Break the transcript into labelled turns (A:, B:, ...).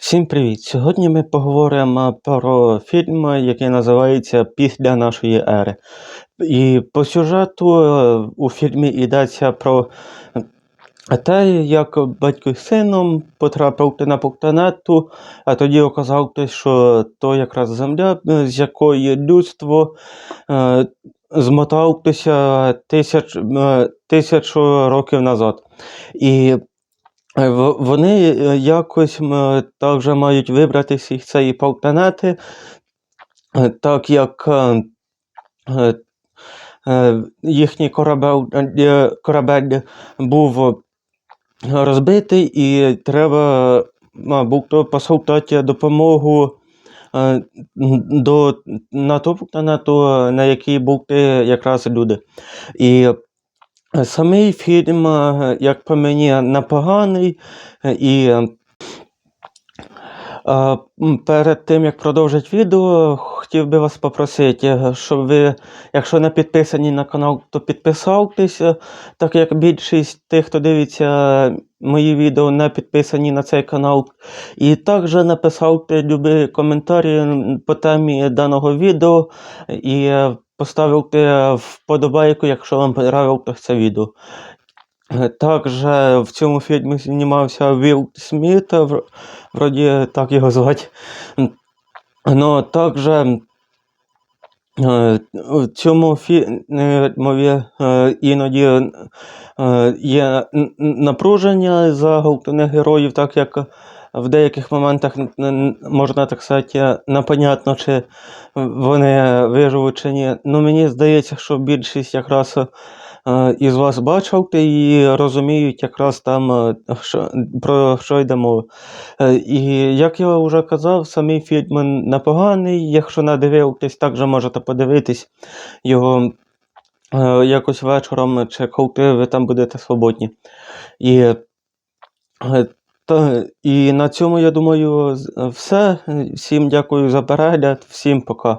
A: Всім привіт! Сьогодні ми поговоримо про фільм, який називається Після нашої ери. І по сюжету е, у фільмі йдеться про те, як батько з сином потрапив на планету, а тоді оказалось, що то якраз земля, е, з якої людство е, змоталося тисяч, е, тисячу років назад. І Е, Вони е, якось також мають вибратися із цієї планети, е, так як е, е, е, їхній корабель, е, корабель був розбитий, і треба, мабуть, послати допомогу е, до, на ту планету, на якій були якраз люди. І Е, Самий фільм, е, як по мені, непоганий. е, І е, е, перед тим, як продовжити відео, хотів би вас попросити, е, щоб ви, якщо не підписані на канал, то підписайтеся, так як більшість тих, хто дивиться мої відео, не підписані на цей канал. І також написати любі коментарі по темі даного відео і е, поставити вподобайку, якщо вам понравилось це відео. Е, Також в цьому фільмі знімався Вілл Сміт, вроді так його звати. Ну, також е, в цьому фільмі е, іноді е, є н- н- напруження за героїв, так як в деяких моментах можна так сказати, непонятно, чи вони виживуть чи ні. Ну, мені здається, що більшість якраз е, із вас бачив і розуміють якраз там, е, що, про що йде мова. Е, І як я вже казав, самий фільм непоганий. Якщо не дивитесь, також можете подивитись його е, якось вечором, чи коли ви там будете свободні. І, та, і на цьому, я думаю, все. Всім дякую за перегляд, всім пока.